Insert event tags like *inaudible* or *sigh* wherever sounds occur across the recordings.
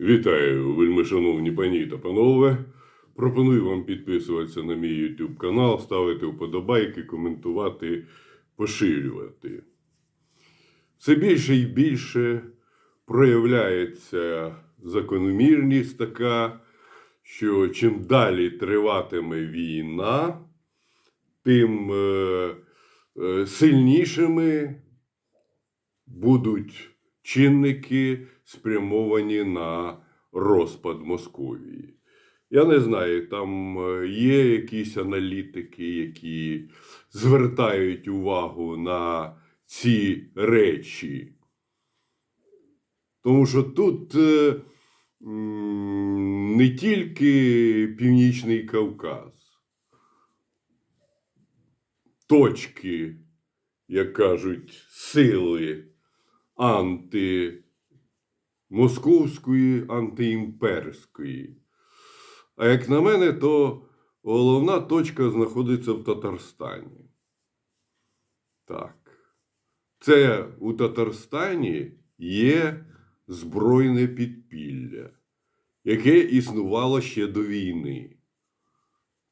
Вітаю, вельмишановні пані та панове. Пропоную вам підписуватися на мій YouTube канал, ставити вподобайки, коментувати, поширювати. Все більше і більше проявляється закономірність така, що чим далі триватиме війна, тим е, е, сильнішими будуть чинники, спрямовані на розпад Московії. Я не знаю, там е, є якісь аналітики, які звертають увагу на ці речі. Тому що тут е, не тільки Північний Кавказ, точки, як кажуть, сили антимосковської, антиімперської. А як на мене, то головна точка знаходиться в Татарстані. Так. Це у Татарстані є збройне підпілля, яке існувало ще до війни.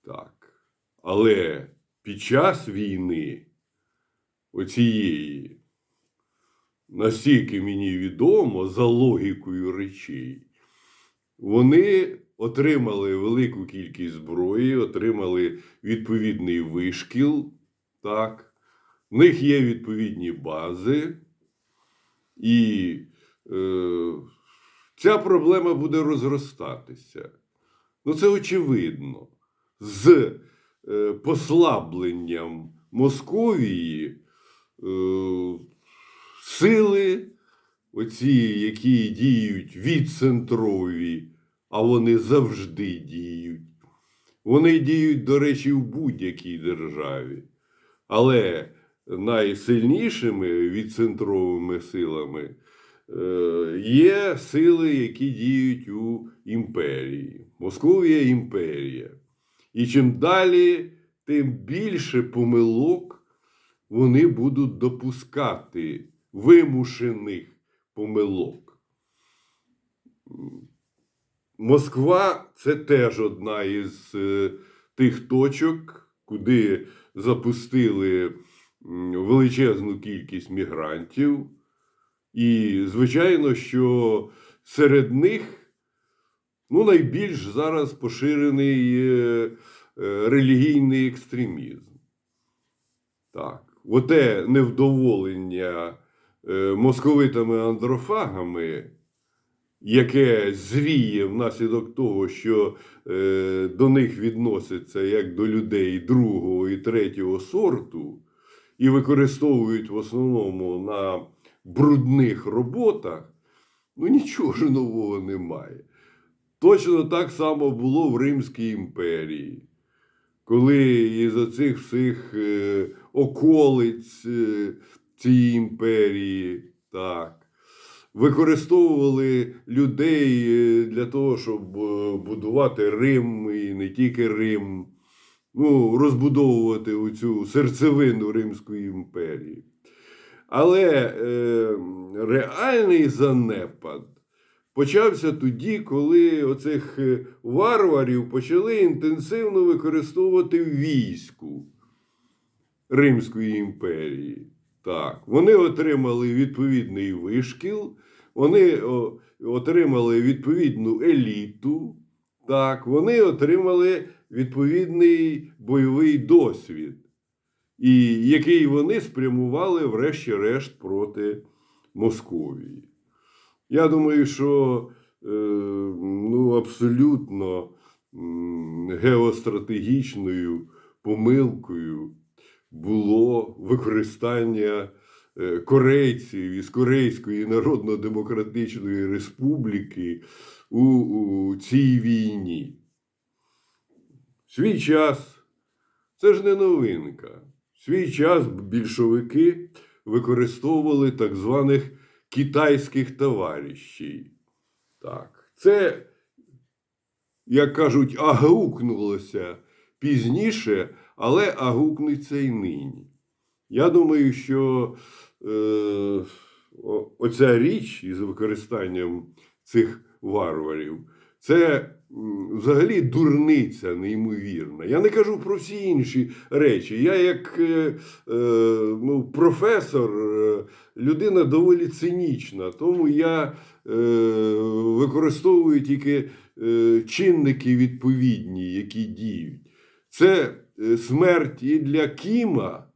Так. Але під час війни оцієї настільки мені відомо за логікою речей, вони отримали велику кількість зброї, отримали відповідний вишкіл. Так. В них є відповідні бази, і е, ця проблема буде розростатися. Ну, це очевидно. З е, послабленням Московії е, сили, оці, які діють відцентрові, а вони завжди діють. Вони діють, до речі, в будь-якій державі. Але найсильнішими відцентровими силами е, є сили, які діють у імперії. Московія імперія. І чим далі, тим більше помилок вони будуть допускати вимушених помилок. Москва це теж одна із е, тих точок, куди запустили величезну кількість мігрантів. І, звичайно, що серед них ну, найбільш зараз поширений е, е, релігійний екстремізм. Так, оте невдоволення московитами андрофагами, яке зріє внаслідок того, що е, до них відносяться як до людей другого і третього сорту, і використовують в основному на брудних роботах, ну нічого ж нового немає. Точно так само було в Римській імперії, коли із оцих всіх е, околиць цієї імперії, так, використовували людей е, для того, щоб е, будувати Рим і не тільки Рим, ну, розбудовувати оцю серцевину Римської імперії. Але е, реальний занепад почався тоді, коли оцих е, варварів почали інтенсивно використовувати війську Римської імперії. Так, вони отримали відповідний вишкіл, вони отримали відповідну еліту, так, вони отримали відповідний бойовий досвід, і який вони спрямували, врешті-решт, проти Московії. Я думаю, що е, ну, абсолютно геостратегічною помилкою було використання е, корейців із Корейської Народно-Демократичної Республіки у, у цій війні. Свій час це ж не новинка. Свій час більшовики використовували так званих китайських товаришів. Так, це, як кажуть, агукнулося пізніше, але агукнеться й нині. Я думаю, що е, оця річ із використанням цих варварів. Це взагалі дурниця неймовірна. Я не кажу про всі інші речі. Я, як е, е, ну, професор, е, людина доволі цинічна, тому я е, використовую тільки е, чинники відповідні, які діють. Це е, смерть і для Кіма,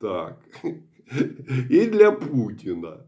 так, *laughs* і для Путіна.